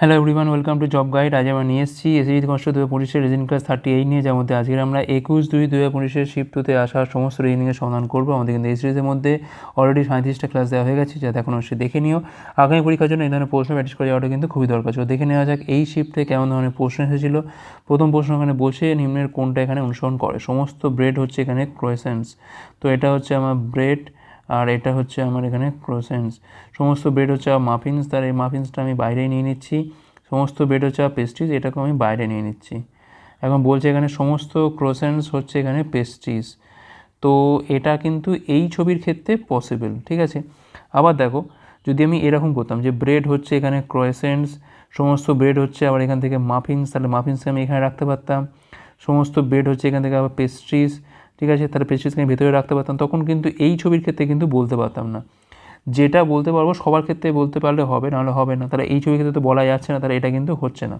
Hello everyone welcome to job guide আজ আমরা নিয়ে এসেছি এসএসজি কষ্ট দু হাজার পঁচিশের রেজিন ক্লাস থার্টি এইট নিয়ে, যার মধ্যে আজকে আমরা একুশ দুই দু হাজার পঁচিশের শিফট টুতে আসা সমস্ত রেজিনিংয়ের সমাধান করব। আমাদের কিন্তু এই সিরিজের মধ্যে অলরেডি সাঁত্রিশটা ক্লাস দেওয়া হয়ে গেছে, যাতে এখন অবশ্যই দেখে নিও। আগামী পরীক্ষার জন্য এই ধরনের প্রশ্ন প্র্যাকটিস করে যাওয়াটা কিন্তু খুবই দরকার ছিল। দেখে নেওয়া যাক এই শিফটে কেমন ধরনের প্রশ্ন এসেছিল। প্রথম প্রশ্ন এখানে বসে নিম্নের কোনটা এখানে অনুসরণ করে? সমস্ত ব্রেড হচ্ছে এখানে ক্রোয়েসেন্স তো এটা হচ্ছে আমার ব্রেড আর এটা হচ্ছে আমার এখানে ক্রোসেন্স সমস্ত ব্রেড হচ্ছে মাফিন্স তার এই মাফিন্সটা আমি বাইরেই নিয়ে নিচ্ছি। সমস্ত ব্রেড হচ্ছে পেস্ট্রিজ এটাকেও আমি বাইরে নিয়ে নিচ্ছি। এখন বলছে এখানে সমস্ত ক্রোসেন্স হচ্ছে এখানে পেস্ট্রিজ তো এটা কিন্তু এই ছবির ক্ষেত্রে পসিবল ঠিক আছে? আবার দেখো, যদি আমি এরকম করতাম যে ব্রেড হচ্ছে এখানে ক্রোয়েসেন্টস সমস্ত ব্রেড হচ্ছে আবার এখান থেকে মাফিন্স তাহলে মাফিন্সকে আমি এখানে রাখতে পারতাম। সমস্ত ব্রেড হচ্ছে এখান থেকে আবার পেস্ট্রিজ ঠিক আছে? পেস্ট্রিজকে আমি ভেতরে রাখতে পারতাম। তখন কিন্তু এই ছবির ক্ষেত্রে কিন্তু বলতে পারতাম না। যেটা বলতে পারব, সবার ক্ষেত্রে বলতে পারলে হবে, নাহলে হবে না। তাহলে এই ছবির ক্ষেত্রে তো বলা যাচ্ছে না, তাহলে এটা কিন্তু হচ্ছে না।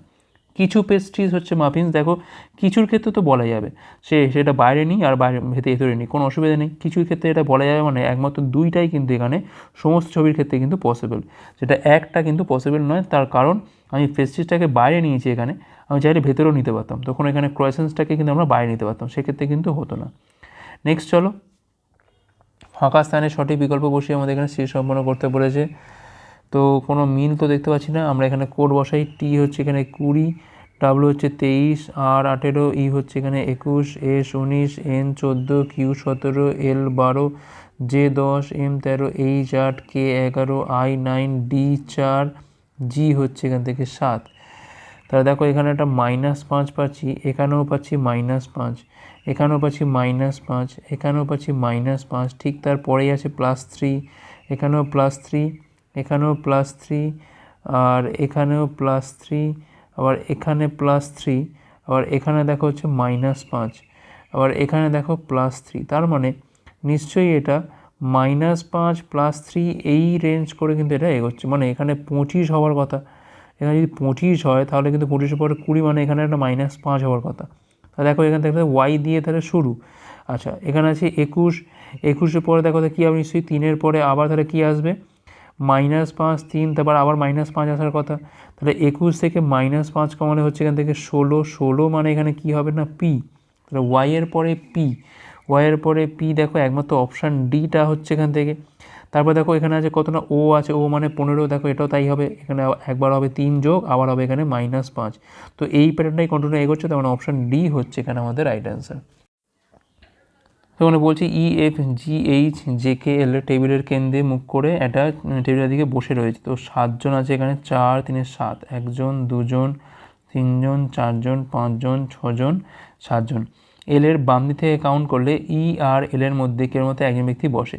কিছু পেস্ট্রিজ হচ্ছে মাফিন্স দেখো, কিছুর ক্ষেত্রে তো বলা যাবে। সে, সেটা বাইরে নিই আর বাইরে, ভেতরে ভেতরে নিই, কোনো অসুবিধা নেই। কিছুর ক্ষেত্রে এটা বলা যাবে মানে একমাত্র দুইটাই কিন্তু এখানে সমস্ত ছবির ক্ষেত্রে কিন্তু পসিবল যেটা একটা কিন্তু পসিবল নয়, তার কারণ আমি পেস্ট্রিজটাকে বাইরে নিয়েছি এখানে, আমি চাইলে ভেতরেও নিতে পারতাম। তখন এখানে ক্রয়েসেন্সটাকে কিন্তু আমরা বাইরে নিতে পারতাম, সেক্ষেত্রে কিন্তু হতো না। নেক্সট চলো। ফাঁকা স্থানে সঠিক বিকল্প বসিয়ে আমাদের এখানে সি সম্পন্ন করতে বলেছে। তো কোনো মিল তো দেখতে পাচ্ছি না, আমরা এখানে কোড বসাই টি হচ্ছে এখানে কুড়ি ডাব্লু হচ্ছে তেইশ আর আঠেরো ই হচ্ছে এখানে একুশ এস উনিশ এন চোদ্দ কিউ সতেরো এল বারো জে দশ এম তেরো এইচ আট কে এগারো আই নাইন ডি চার জি হচ্ছে এখান থেকে সাত। তাহলে দেখো এখানে একটা মাইনাস পাঁচ পাচ্ছি, এখানেও পাচ্ছি মাইনাস পাঁচ, এখানেও পাচ্ছি মাইনাস পাঁচ, এখানেও পাচ্ছি মাইনাস পাঁচ, ঠিক তারপরেই আছে প্লাস থ্রি এখানেও প্লাস থ্রি এখানেও প্লাস থ্রি আর এখানেও প্লাস থ্রি আবার এখানে প্লাস থ্রি আবার এখানে দেখো হচ্ছে মাইনাস পাঁচ, আবার এখানে দেখো প্লাস থ্রি তার মানে নিশ্চয়ই এটা মাইনাস পাঁচ প্লাস থ্রি, এই রেঞ্জ করে কিন্তু এটা এগোচ্ছে। মানে এখানে পঁচিশ হওয়ার কথা। এখানে যদি পঁচিশ হয়, তাহলে কিন্তু পঁচিশের পরে কুড়ি মানে এখানে একটা মাইনাস পাঁচ হওয়ার কথা। তাহলে দেখো এখান থেকে ওয়াই দিয়ে তাহলে শুরু। আচ্ছা এখানে আছে একুশ। একুশের পরে দেখো কী হবে? নিশ্চয়ই তিনের পরে আবার তাহলে কী আসবে? মাইনাস পাঁচ, তিন, তারপর আবার মাইনাস পাঁচ আসার কথা। তাহলে একুশ থেকে মাইনাস পাঁচ কমানো হচ্ছে এখান থেকে ষোলো। ষোলো মানে এখানে কী হবে না? পি। তাহলে ওয়াইয়ের পরে পি। ওয়াইয়ের পরে পি দেখো একমাত্র অপশান ডিটা হচ্ছে এখান থেকে। তারপর দেখো এখানে আছে কত না ও আছে ও মানে পনেরো, দেখো এটাও তাই হবে। এখানে একবার হবে তিন যোগ, আবার হবে এখানে মাইনাস পাঁচ। তো এই প্যাটার্নটাই কন্টিনিউ এগোচ্ছে, তার মানে অপশান ডি হচ্ছে এখানে আমাদের রাইট অ্যান্সার মানে বলছি E F G H J K L টেবিলের কেন্দ্রে মুখ করে একটা টেবিলের দিকে বসে রয়েছে। তো সাতজন আছে এখানে, চার, তিনে সাত, একজন, দুজন, তিনজন, চারজন, পাঁচজন, ছজন, সাতজন। এল এর বাম দিক থেকে কাউন্ট করলে ই আর এল এর মধ্যে কের মধ্যে একজন ব্যক্তি বসে?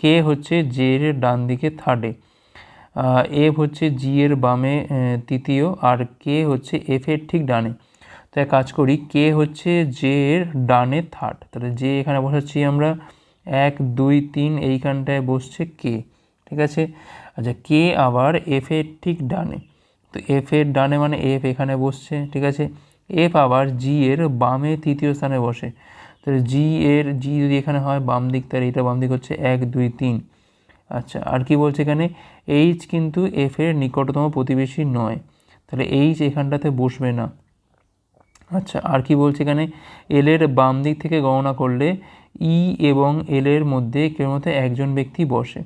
কে হচ্ছে জে এর ডান দিকে থার্ডে এফ হচ্ছে জি এর বামে তৃতীয় আর কে হচ্ছে এফ এর ঠিক ডানে। তাই কাজ করি কে হচ্ছে জে এর ডানে থার্ড তাহলে যে এখানে বসাচ্ছি আমরা। এক, দুই, তিন, এইখানটায় বসছে কে ঠিক আছে? আচ্ছা কে আবার এফ এর ঠিক ডানে। তো এফ এর ডানে মানে এফ এখানে বসছে। ঠিক আছে? এফ আবার জি এর বামে তৃতীয় স্থানে বসে। তাহলে জি এর জি যদি এখানে হয়, বাম দিক, তাহলে এটা বাম দিক হচ্ছে এক, দুই, তিন। আচ্ছা আর কি বলছে এখানে? এইচ কিন্তু এফ এর নিকটতম প্রতিবেশী নয়। তাহলে এইচ এখানটাতে বসবে না। আচ্ছা আর কি বলছে এখানে? এলের বাম দিক থেকে গণনা করলে ই এবং এলের মধ্যে কেউ মধ্যে একজন ব্যক্তি বসে।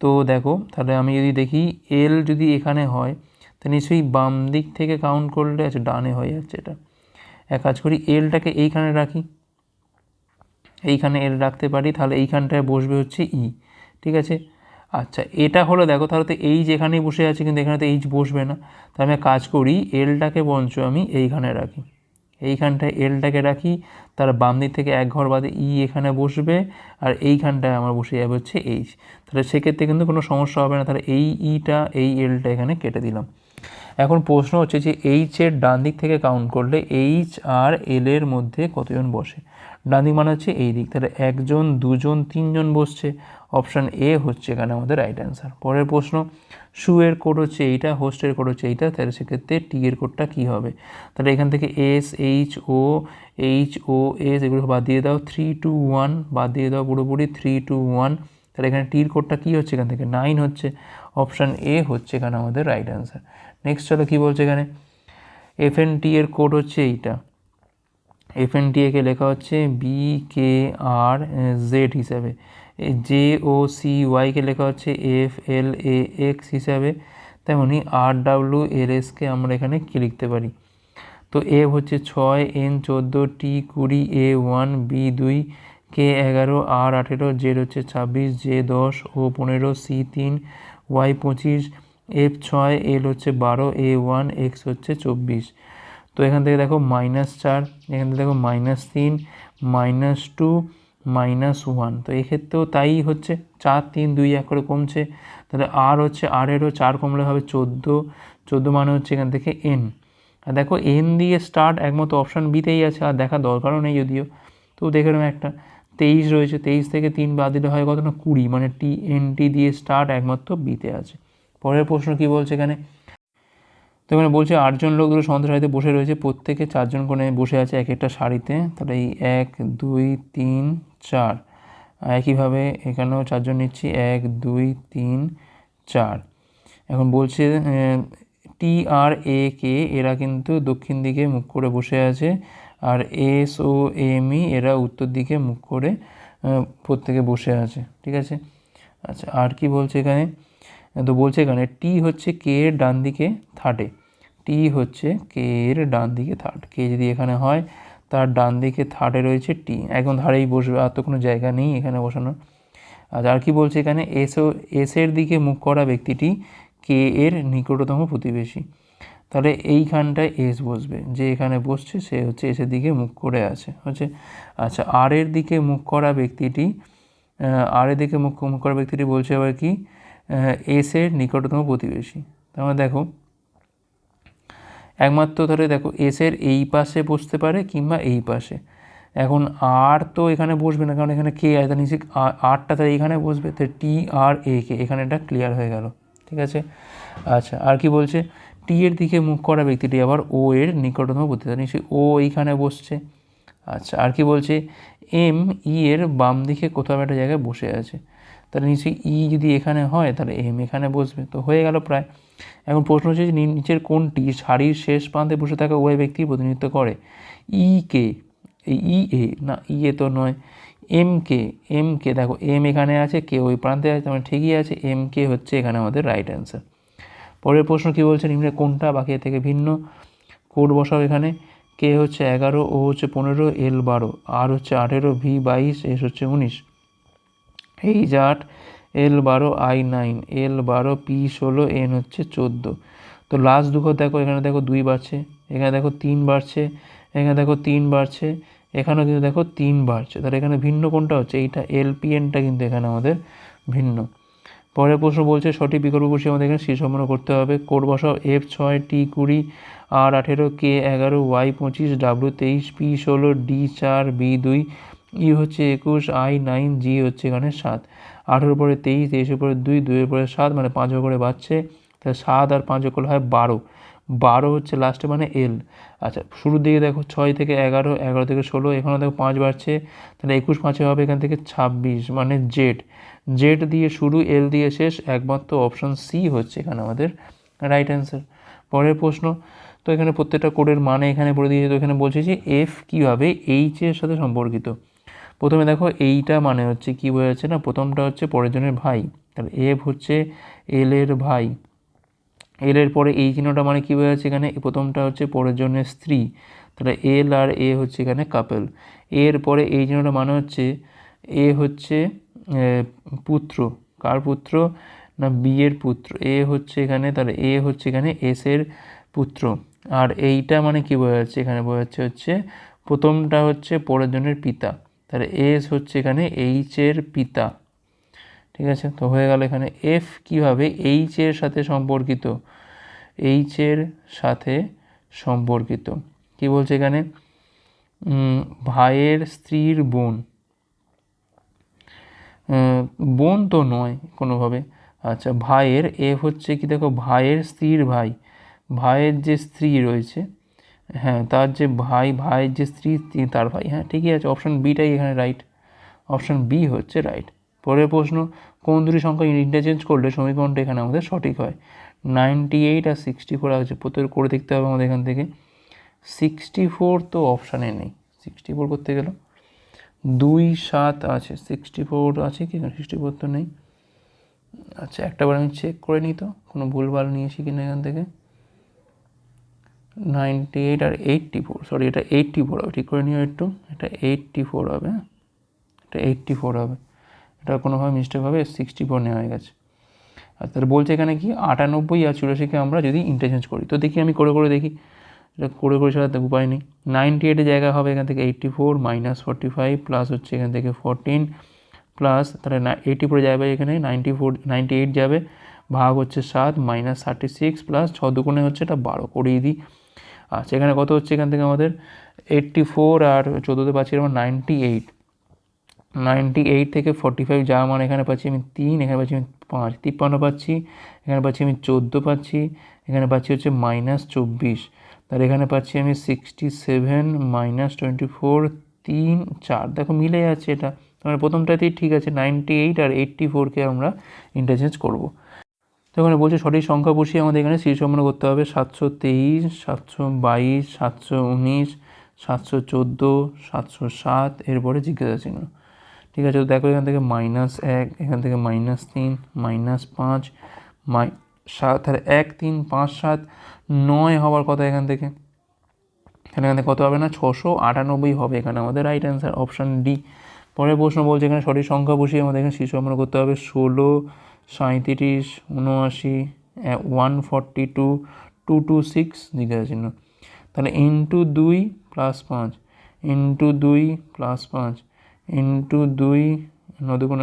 তো দেখো, তাহলে আমি যদি দেখি এল যদি এখানে হয় তা নিশ্চয়ই বাম দিক থেকে কাউন্ট করলে আচ্ছা ডানে হয়ে যাচ্ছে এটা। এক কাজ করি এলটাকে এইখানে রাখি। এইখানে এল রাখতে পারি, তাহলে এইখানটায় বসবে হচ্ছে ই ঠিক আছে? আচ্ছা এটা হলো দেখো, তাহলে তো এইচ এখানেই বসে আছে, কিন্তু এখানে তো এইচ বসবে না। তাহলে আমি কাজ করি এলটাকে বঞ্চ আমি এইখানে রাখি। এইখানটায় এলটাকে রাখি, তার বাম দিক থেকে এক ঘর বাদে ই এখানে বসবে, আর এইখানটায় আমার বসে যাবে হচ্ছে এইচ তাহলে সেক্ষেত্রে কিন্তু কোনো সমস্যা হবে না, তাহলে এই ইটা এই এলটা এখানে কেটে দিলাম। এখন প্রশ্ন হচ্ছে যে এইচের ডান দিক থেকে কাউন্ট করলে এইচ আর এল এর মধ্যে কতজন বসে? ডান দিক মানে হচ্ছে এই দিক। তাহলে একজন, দুজন, তিনজন বসছে। অপশান এ হচ্ছে এখানে আমাদের রাইট অ্যান্সার পরের প্রশ্ন শু এর কোড হচ্ছে এইটা হোস্টের কোড হচ্ছে এইটা। তাহলে সেক্ষেত্রে টি এর কোডটা কী হবে? তাহলে এখান থেকে S H O H O S এগুলো বাদ দিয়ে দাও। থ্রি টু ওয়ান বাদ দিয়ে দাও পুরোপুরি। থ্রি টু ওয়ান তাহলে এখানে টির কোডটা কী হচ্ছে এখান থেকে? নাইন হচ্ছে। অপশান এ হচ্ছে এখানে আমাদের রাইট অ্যান্সার নেক্সট চলো কী বলছে এখানে? এফ এন টি এর কোড হচ্ছে এইটা। এফ এন টি একে লেখা হচ্ছে বি কে আর জেড হিসাবে। J O C Y K লেখা হচ্ছে এফ এল এ এক্স হিসাবে। তেমনি আর ডাব্লু এল এসকে আমরা এখানে কী লিখতে পারি? তো এ হচ্ছে ছয় এন চোদ্দ টি কুড়ি এ ওয়ান বি দুই কে এগারো আর আঠেরো জেড হচ্ছে ছাব্বিশ জে দশ ও পনেরো সি তিন ওয়াই পঁচিশ এফ ছয় এল হচ্ছে বারো এ ওয়ান এক্স হচ্ছে চব্বিশ। তো এখান থেকে দেখো মাইনাস চার, এখান থেকে দেখো মাইনাস তিন মাইনাস টু মাইনাস ওয়ান তো এক্ষেত্রেও তাই হচ্ছে চার, তিন, দুই, এক করে কমছে। তাহলে আর হচ্ছে আরেরও চার কমলে হবে চোদ্দ। চোদ্দ মানে হচ্ছে এখান থেকে এন আর দেখো এন দিয়ে স্টার্ট একমাত্র অপশান বিতেই আছে, আর দেখা দরকারও নেই যদিও। তো দেখে নেব একটা, তেইশ রয়েছে, তেইশ থেকে তিন বাদ দিলে হয় কত না কুড়ি মানে টি এন টি দিয়ে স্টার্ট একমাত্র বিতে আছে। পরের প্রশ্ন কি বলছে এখানে? তো এখানে বলছে, আটজন লোক দুটো সন্ধ্যা বসে রয়েছে। প্রত্যেকে চারজন করে বসে আছে এক একটা শাড়িতে তাহলে এই এক, দুই, তিন, চার। একইভাবে এখানেও চারজন নিচ্ছি। এক, দুই, তিন, চার। এখন বলছে টি আর এ কে, এরা কিন্তু দক্ষিণ দিকে মুখ করে বসে আছে। আর এস ও এম ই, এরা উত্তর দিকে মুখ করে প্রত্যেকে বসে আছে। ঠিক আছে? আচ্ছা আর কি বলছে এখানে? তো বলছে এখানে টি হচ্ছে কে এর ডান দিকে থার্ডে টি হচ্ছে কে এর ডান দিকে থার্ড কে যদি এখানে হয়, তার ডান দিকে থার্ডে রয়েছে টি এখন ধারেই বসবে, আর তো কোনো জায়গা নেই এখানে বসানোর আর আর কি বলছে এখানে? এস ও এস এর দিকে মুখ করা ব্যক্তিটি কে এর নিকটতম প্রতিবেশী। তাহলে এইখানটায় এস বসবে। যে এখানে বসছে, সে হচ্ছে এসের দিকে মুখ করে আছে। হচ্ছে? আচ্ছা আর এর দিকে মুখ করা ব্যক্তিটি আর এর দিকে মুখ মুখ করা ব্যক্তিটি বলছে আবার কি? এস এর নিকটতম প্রতিবেশী। মানে দেখো, একমাত্র ধরে দেখো এসের এই পাশে বসতে পারে কিংবা এই পাশে। এখন আর তো এখানে বসবে না, কারণ এখানে কে আছে নিচে আরটা তার এইখানে বসবে তো টি আর এ কে এখানে এটা ক্লিয়ার হয়ে গেল, ঠিক আছে? আচ্ছা আর কি বলছে? টি এর দিকে মুখ করা ব্যক্তিটি আবার ও এর নিকটতম প্রতিবেশী নিশ্চয়ই ও এইখানে বসছে। আচ্ছা আর কি বলছে? এম ই এর বাম দিকে কোথাও একটা জায়গায় বসে আছে। তাহলে নিশ্চয়ই ই যদি এখানে হয়, তাহলে এম এখানে বসবে। তো হয়ে গেল প্রায়। এখন প্রশ্ন হচ্ছে যে নিচের কোনটি শাড়ির শেষ প্রান্তে বসে থাকা ওই ব্যক্তি প্রতিনিধিত্ব করে? ই কে ই এ না ই এ তো নয়। এম কে এম কে দেখো এম এখানে আছে কে ওই প্রান্তে আছে মানে ঠিকই আছে এম কে হচ্ছে এখানে আমাদের রাইট অ্যান্সার পরের প্রশ্ন কী বলছে, নিম্নে কোনটা বাকি থেকে ভিন্ন? কোড বসাও এখানে। কে হচ্ছে এগারো ও হচ্ছে পনেরো এল বারো আর হচ্ছে আঠেরো ভি বাইশ এস হচ্ছে উনিশ। এইচ আট এল বারো আই নাইন এল বারো পি ষোলো এন হচ্ছে চোদ্দ। তো লাস্ট দুটো দেখো, এখানে দেখো দুই বাড়ছে, এখানে দেখো তিন বাড়ছে, এখানে দেখো তিন বাড়ছে, এখানেও কিন্তু দেখো তিন বাড়ছে। তাহলে এখানে ভিন্ন কোনটা হচ্ছে? এইটা এলপিএনটা কিন্তু এখানে আমাদের ভিন্ন। পরের প্রশ্ন বলছে, সঠিক বিকল্প বসে আমাদের এখানে সি সম্পন্ন করতে হবে। কোড বসাও এফ ছয় টি কুড়ি আর আঠেরো কে এগারো ওয়াই পঁচিশ ডাব্লু তেইশ পি ষোলো ডি চার বি দুই ই হচ্ছে একুশ, আই নাইন, জি হচ্ছে এখানে সাত। আঠেরো পরে তেইশ, তেইশের পরে দুই, দুইয়ের পরে সাত মানে পাঁচ করে বাড়ছে, তাহলে সাত আর পাঁচ করলে হয় বারো। বারো হচ্ছে লাস্টে মানে এল আচ্ছা শুরুর দিকে দেখো ছয় থেকে এগারো এগারো থেকে ষোলো এখানে দেখো পাঁচ বাড়ছে, তাহলে একুশ পাঁচে হবে এখান থেকে ছাব্বিশ মানে জেড জেড দিয়ে শুরু এল দিয়ে শেষ, একমাত্র অপশন সি হচ্ছে এখানে আমাদের রাইট অ্যান্সার পরের প্রশ্ন, তো এখানে প্রত্যেকটা কোডের মানে এখানে পড়ে দিয়েছে, তো এখানে বলছে যে এফ কীভাবে এইচের সাথে সম্পর্কিত? প্রথমে দেখো এইটা মানে হচ্ছে কী বোঝাচ্ছে না? প্রথমটা হচ্ছে পরের জনের ভাই। তাহলে এফ হচ্ছে এল এর ভাই। এল এর পরে এই চিহ্নটা মানে কী বোঝাচ্ছে এখানে? প্রথমটা হচ্ছে পরের জনের স্ত্রী। তাহলে এল আর এ হচ্ছে এখানে কাপেল এর পরে এই চিহ্নটা মানে হচ্ছে এ হচ্ছে পুত্র। কার পুত্র? না বিয়ের পুত্র। এ হচ্ছে এখানে, তাহলে এ হচ্ছে এখানে এস এর পুত্র। আর এইটা মানে কী বোঝাচ্ছে? এখানে বোঝাচ্ছে হচ্ছে প্রথমটা হচ্ছে পরের জনের পিতা। তাহলে এস হচ্ছে এখানে এইচের পিতা, ঠিক আছে? তো হয়ে গেল এখানে এফ কীভাবে এইচের সাথে সম্পর্কিত? এইচের সাথে সম্পর্কিত। কি বলছে এখানে? ভাইয়ের স্ত্রীর বোন। বোন তো নয় কোনোভাবে। আচ্ছা ভাইয়ের এফ হচ্ছে কি দেখো? ভাইয়ের স্ত্রীর ভাই। ভাইয়ের যে স্ত্রী রয়েছে হ্যাঁ তার যে ভাই ভাইয়ের যে স্ত্রী, তিনি তার ভাই। হ্যাঁ ঠিকই আছে অপশান বিটাই এখানে রাইট অপশান বি হচ্ছে রাইট পরের প্রশ্ন, কোন দুটি সংখ্যা ইন্টারচেঞ্জ করলে সমীকরণটা এখানে আমাদের সঠিক হয়? নাইনটি এইট আর সিক্সটি ফোর আছে প্রত্যেক করে দেখতে হবে আমাদের এখান থেকে। সিক্সটি ফোর তো অপশানে নেই। সিক্সটি ফোর করতে গেল। দুই সাত আছে সিক্সটি ফোর আছে কি সিক্সটি ফোর তো নেই। আচ্ছা একটাবার আমি চেক করে নিই তো, কোনো ভুলভাল নিয়েছি কিনা এখান থেকে? নাইনটি এইট আর এইটটি ফোর সরি এটা এইটটি ফোর হবে, ঠিক করে নিও একটু, এটা এইটটি ফোর হবে হ্যাঁ? এটা এইটটি ফোর হবে, এটা কোনোভাবে মিস্টেক হবে সিক্সটি ফোর নেওয়া হয়ে গেছে। আর তাহলে বলছে এখানে কি, আটানব্বই আর চুরাশিকে আমরা যদি ইন্টারচেঞ্জ করি, তো দেখি আমি করে করে দেখি, এটা করে করে তো উপায় নেই। নাইনটি এইটের জায়গা হবে এখান থেকে eighty four minus forty five plus হচ্ছে এখান থেকে ফোরটিন প্লাস তাহলে এইটটি ফোর যাবে এখানে নাইনটি ফোর নাইনটি এইট যাবে, ভাগ হচ্ছে সাত মাইনাস থার্টি সিক্স প্লাস ছ দুগুণে হচ্ছে এটা বারো, করিয়ে দিই। আচ্ছা এখানে কত হচ্ছে এখান থেকে আমাদের? এইটটি ফোর আর চোদ্দোতে পাচ্ছি আমার নাইনটি এইট নাইনটি এইট থেকে ফর্টি ফাইভ যা মান এখানে পাচ্ছি আমি তিন, এখানে পাচ্ছি আমি পাঁচ, তিপ্পান্ন পাচ্ছি, এখানে পাচ্ছি আমি চোদ্দ পাচ্ছি, এখানে পাচ্ছি হচ্ছে মাইনাস চব্বিশ। তাহলে এখানে পাচ্ছি আমি sixty seven minus twenty four তিন, চার। দেখো মিলে যাচ্ছে এটা। মানে প্রথমটাতেই ঠিক আছে নাইনটি এইট আর এইট্টি ফোরকে আমরা ইন্টারচেঞ্জ করব। তো এখানে বলছে সঠিক সংখ্যা বসিয়ে আমাদের এখানে শীর্ষ সম্মান করতে হবে। সাতশো তেইশ, সাতশো বাইশ, সাতশো উনিশ, সাতশো চোদ্দ, সাতশো সাত, এরপরে জিজ্ঞাসা চিহ্ন। ঠিক আছে, তো দেখো এখান থেকে মাইনাস এক, এখান থেকে মাইনাস তিন, মাইনাস পাঁচ, মাই, সাত আর এক, তিন, পাঁচ, সাত, নয় হওয়ার কথা এখান থেকে। এখানে এখান থেকে কত হবে না? ছশো আটানব্বই হবে এখানে আমাদের রাইট অ্যান্সার অপশান ডি পরের প্রশ্ন বলছে এখানে সঠিক সংখ্যা বসিয়ে আমাদের এখানে শীর্ষ সম্মান করতে হবে। ষোলো সাঁত্রিশ উনআশি one forty two two two six জিজ্ঞাসা চিহ্ন। তাহলে ইন্টু দুই প্লাস পাঁচ, ইন্টু দুই প্লাস পাঁচ, ইন্টু দুই নদী কোনো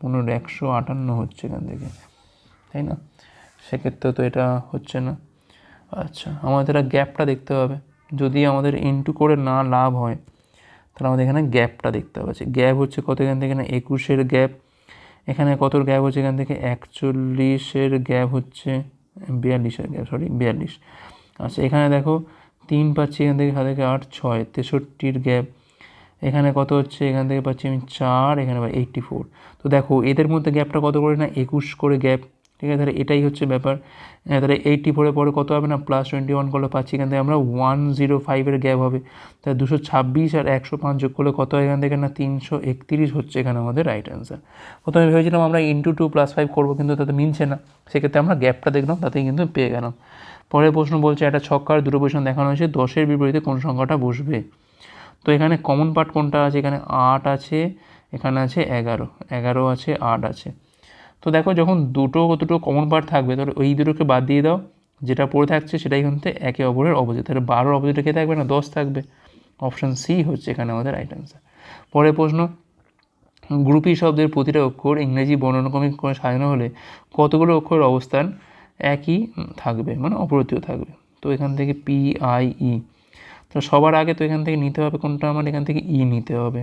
পনেরো, একশো আটান্ন হচ্ছে এখান থেকে, তাই না? সেক্ষেত্রে তো এটা হচ্ছে না। আচ্ছা আমাদের গ্যাপটা দেখতে হবে। যদি আমাদের ইন্টু করে না লাভ হয়, তাহলে আমাদের এখানে গ্যাপটা দেখতে হবে। গ্যাপ হচ্ছে কত এখান থেকে না? একুশের গ্যাপ এখানে কত গ্যাপ হচ্ছে? এখান থেকে একচল্লিশের গ্যাপ হচ্ছে, বিয়াল্লিশের গ্যাপ সরি বিয়াল্লিশ। আচ্ছা এখানে দেখো, তিন পাচ্ছি এখান থেকে সাত থেকে আট, ছয়, তেষট্টির গ্যাপ। এখানে কত হচ্ছে? এখান থেকে পাচ্ছি আমি চার, এখানে এইট্টি ফোর তো দেখো, এদের মধ্যে গ্যাপটা কত করে না? একুশ করে গ্যাপ ঠিক আছে? তাহলে এটাই হচ্ছে ব্যাপার। তাহলে এইটটি ফোরের পরে কত হবে না? প্লাস টোয়েন্টি ওয়ান করলে পাচ্ছি এখান থেকে আমরা ওয়ান জিরো ফাইভের গ্যাপ হবে। তাহলে দুশো ছাব্বিশ আর একশো পাঁচ যোগ করলে কত এখান থেকে না? তিনশো একত্রিশ হচ্ছে এখানে আমাদের রাইট অ্যান্সার প্রথমে ভেবেছিলাম আমরা ইন্টু টু প্লাস ফাইভ করব, কিন্তু তাতে মিলছে না। সেক্ষেত্রে আমরা গ্যাপটা দেখলাম, তাতেই কিন্তু পেয়ে গেলাম। পরের প্রশ্ন বলছে, একটা ছক্কার দুটো পজিশন দেখানো হয়েছে, দশের বিপরীতে কোন সংখ্যাটা বসবে? তো এখানে কমন পার্ট কোনটা আছে? এখানে আট আছে, এখানে আছে এগারো এগারো আছে, আট আছে। তো দেখো যখন দুটো দুটো কমন পার্ট থাকবে, তাহলে ওই দুটোকে বাদ দিয়ে দাও, যেটা পড়ে থাকছে সেটাই কিন্তু একে অপরের অপোজিট তাহলে বারোর অপোজিটে কে থাকবে না, দশ থাকবে। অপশান সি হচ্ছে এখানে আমাদের রাইট অ্যান্সার পরের প্রশ্ন গ্রুপি শব্দের প্রতিটা অক্ষর ইংরেজি বর্ণনাক্রমিক করে সাজানো হলে কতগুলো অক্ষরের অবস্থান একই থাকবে মানে অপরিতীয় থাকবে? তো এখান থেকে পি আই ই তো সবার আগে তো এখান থেকে নিতে হবে কোনটা? আমার এখান থেকে ই নিতে হবে।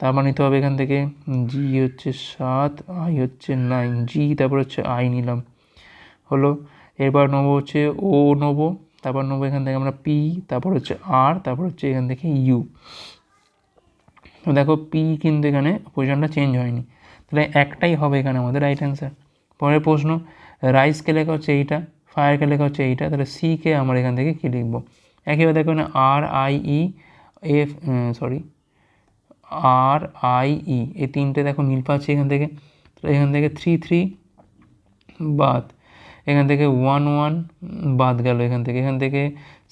তারপর নিতে হবে এখান থেকে। জি হচ্ছে সাত আই হচ্ছে নাইন জি তারপর হচ্ছে আই নিলাম। হলো, এবার নেব হচ্ছে ও নেব। তারপর নেব এখান থেকে আমরা পি তারপর হচ্ছে আর তারপর হচ্ছে এখান থেকে ইউ দেখো পি কিন্তু এখানে পজিশনটা চেঞ্জ হয়নি। তাহলে একটাই হবে এখানে আমাদের রাইট অ্যান্সার পরের প্রশ্ন রাইসকে লেখা হচ্ছে এইটা ফায়ারকে লেখা হচ্ছে এইটা। তাহলে সিকে আমরা এখান থেকে কী লিখব? একইভাবে দেখো না R I E F sorry R I E এই তিনটে দেখো মিল পাচ্ছি এখান থেকে। এখান থেকে থ্রি থ্রি বাদ। এখান থেকে ওয়ান ওয়ান বাদ গেল এখান থেকে। এখান থেকে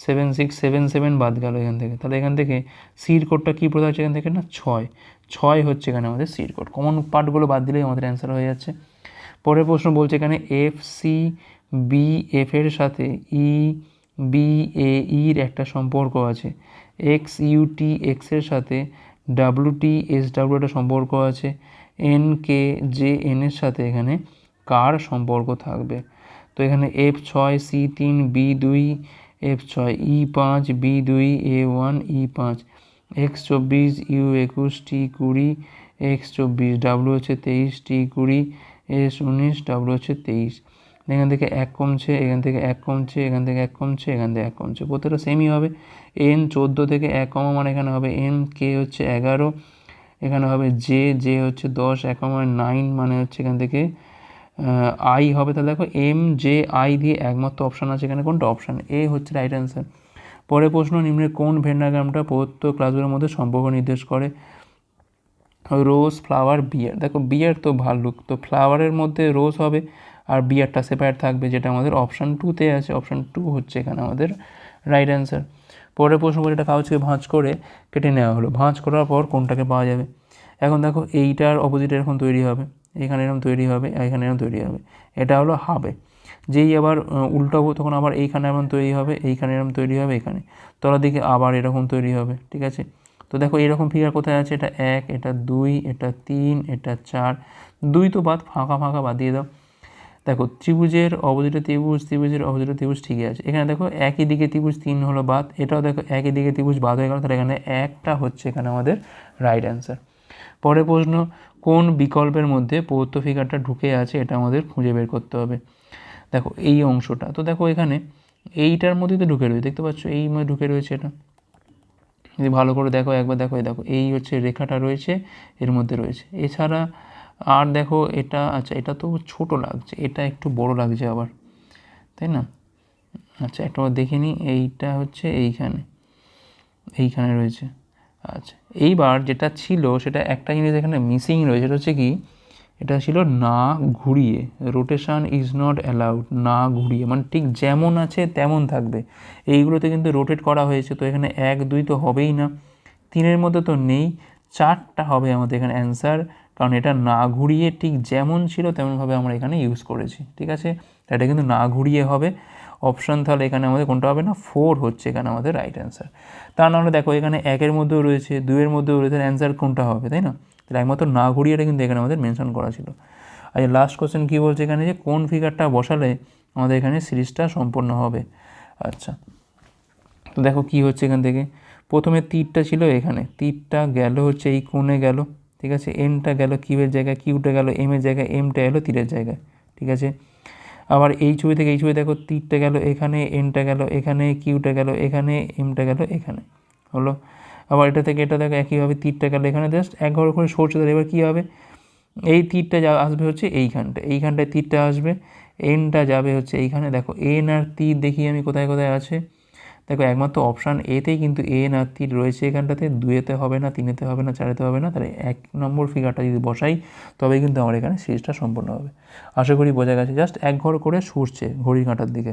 সেভেন সিক্স সেভেন সেভেন বাদ গেল এখান থেকে। তাহলে এখান থেকে সির কোডটা কী পড়ে হচ্ছে এখান থেকে না? ছয়। ছয় হচ্ছে এখানে আমাদের সির কোড কমন পার্টগুলো বাদ দিলেই আমাদের অ্যান্সার হয়ে যাচ্ছে। পরের প্রশ্ন বলছে এখানে এফ সি বি এফ এর সাথে ই বি এ ইর একটা সম্পর্ক আছে। এক্স ইউটি এক্সের সাথে ডাব্লু টি এস ডাব্লু একটা সম্পর্ক আছে। এন কে জে এনের সাথে এখানে কার সম্পর্ক থাকবে? তো এখানে এফ ছয় সি তিন বি দুই এফ ছয় ই পাঁচ বি দুই এ ওয়ান ই পাঁচ। এক্স চব্বিশ ইউ একুশ টি কুড়ি এক্স চব্বিশ ডাব্লু হচ্ছে তেইশ টি কুড়ি এস উনিশ ডাব্লু হচ্ছে তেইশ। এখান থেকে এক কমছে, এখান থেকে এক কমছে, এখান থেকে এক কমছে, এখান থেকে এক কমছে। প্রত্যেকটা সেমই হবে। এন চোদ্দ থেকে এক কমা মানে এখানে হবে এন কে হচ্ছে এগারো, এখানে হবে জে জে হচ্ছে দশ, এক কম নাইন মানে হচ্ছে এখান থেকে আই হবে। তাহলে দেখো এম জে আই দিয়ে একমাত্র অপশান আছে এখানে। কোনটা? অপশান এ হচ্ছে রাইট অ্যান্সার পরের প্রশ্ন, নিম্নের কোন ভেন্ডাগ্রামটা প্রদত্ত ক্লাসগুলোর মধ্যে সম্পর্ক নির্দেশ করে? রোজ ফ্লাওয়ার বিয়ার দেখো বিয়ার তো ভাল্লুক। তো ফ্লাওয়ারের মধ্যে রোজ হবে। আর বিয়ারটা সেপারেট থাকবে যেটা আমাদের অপশান টুতে আছে অপশান টু হচ্ছে এখানে আমাদের রাইট অ্যান্সার পরের প্রশ্ন করে এটা কাগজকে ভাঁজ করে কেটে নেওয়া হলো। ভাঁজ করার পর কোনটাকে পাওয়া যাবে? এখন দেখো এইটার অপোজিট এরকম তৈরি হবে, এখানে এরকম তৈরি হবে, এখানে এরকম তৈরি হবে। এটা হলো হাবে। যেই আবার উল্টাবো তখন আবার এইখানে এরকম তৈরি হবে, এইখানে এরকম তৈরি হবে, এখানে। তলার দিকে আবার এরকম তৈরি হবে, ঠিক আছে? তো দেখো এরকম ফিগার কোথায় আছে? এটা এক, এটা দুই, এটা তিন, এটা চার। দুই তো বাদ, ফাঁকা ফাঁকা বাদ দিয়ে দাও। দেখো ত্রিভুজের অবজিটে ত্রিভুজ, ত্রিভুজের অবজিটে ত্রিভুজ ঠিকই আছে। এখানে দেখো একই দিকে ত্রিভুজ তিন হলো বাদ, এটাও দেখো একই দিকে ত্রিভুজ বাদ হয়ে গেল, তাহলে এখানে একটা হচ্ছে এখানে আমাদের রাইট অ্যান্সার পরের প্রশ্ন, কোন বিকল্পের মধ্যে প্রদত্ত ফিগারটা ঢুকে আছে, এটা আমাদের খুঁজে বের করতে হবে। দেখো এই অংশটা, তো দেখো এখানে এইটার মধ্যেই তো ঢুকে রয়েছে, দেখতে পাচ্ছ? এই মধ্যে ঢুকে রয়েছে এটা। যদি ভালো করে দেখো, একবার দেখো, এই দেখো, এই হচ্ছে রেখাটা রয়েছে, এর মধ্যে রয়েছে। এছাড়া আর দেখো এটা আচ্ছা এটা তো ছোট লাগছে, এটা একটু বড় লাগছে আবার, তাই না? আচ্ছা একটু দেখে নিই, এইটা হচ্ছে এইখানে এইখানে রয়েছে আচ্ছা এইবার যেটা ছিল সেটা একটা জিনিস এখানে মিসিং রয়েছে, সেটা হচ্ছে কি, এটা ছিল না ঘুরিয়ে রোটেশন ইজ নট অ্যালাউড না ঘুরিয়ে মানে ঠিক যেমন আছে তেমন থাকবে, এইগুলোতে কিন্তু রোটেট করা হয়েছে, তো এখানে এক, দুই তো হবেই না, তিনের মধ্যে তো নেই, চারটা হবে আমাদের এখানে অ্যান্সার কারণ এটা না ঘুরিয়ে ঠিক যেমন ছিল, তেমনভাবে আমরা এখানে ইউজ করেছি, ঠিক আছে? এটা কিন্তু না ঘুরিয়ে হবে। অপশান তাহলে এখানে আমাদের কোনটা হবে না? ফোর হচ্ছে এখানে আমাদের রাইট অ্যান্সার তা নাহলে দেখো এখানে একের মধ্যেও রয়েছে দুয়ের মধ্যেও রয়েছে অ্যান্সার কোনটা হবে, তাই না? তাহলে একমাত্র না ঘুরিয়েটা কিন্তু এখানে আমাদের মেনশন করা ছিল। আর লাস্ট কোশ্চেন কী বলছে এখানে যে কোন ফিগারটা বসালে আমাদের এখানে সিরিজটা সম্পন্ন হবে? আচ্ছা তো দেখো কি হচ্ছে এখান থেকে? প্রথমে তীরটা ছিল এখানে। তীরটা গেল হচ্ছে এই কোণে গেল। ঠিক আছে? এনটা গেল কিউয়ের জায়গায় কিউটা গেল এম এর জায়গায় এমটা এলো তীরের জায়গায়, ঠিক আছে? আবার এই ছবি থেকে এই ছবি দেখো তীরটা গেল এখানে এনটা গেল এখানে কিউটা গেল এখানে এমটা গেল এখানে, হলো? আবার এটা থেকে এটা দেখো একইভাবে তীরটা গেল এখানে জাস্ট এক ঘর করে সরছে, তাহলে এবার কী হবে? এই তীরটা যা আসবে হচ্ছে এইখানটা এইখানটায় তীরটা আসবে এনটা যাবে হচ্ছে এইখানে। দেখো এন আর তীর দেখি আমি কোথায় কোথায় আছে? দেখো, একমাত্র অপশান এতেই কিন্তু এ না তীর রয়েছে এখানটাতে দুয়েতে হবে না তিনেতে হবে না চারেতে হবে না, তাহলে এক নম্বর ফিগারটা যদি বসাই তবে কিন্তু আমার এখানে সিরিজটা সম্পূর্ণ হবে। আশা করি বোঝা গেছে জাস্ট এক ঘর করে সরছে ঘড়ির কাঁটার দিকে।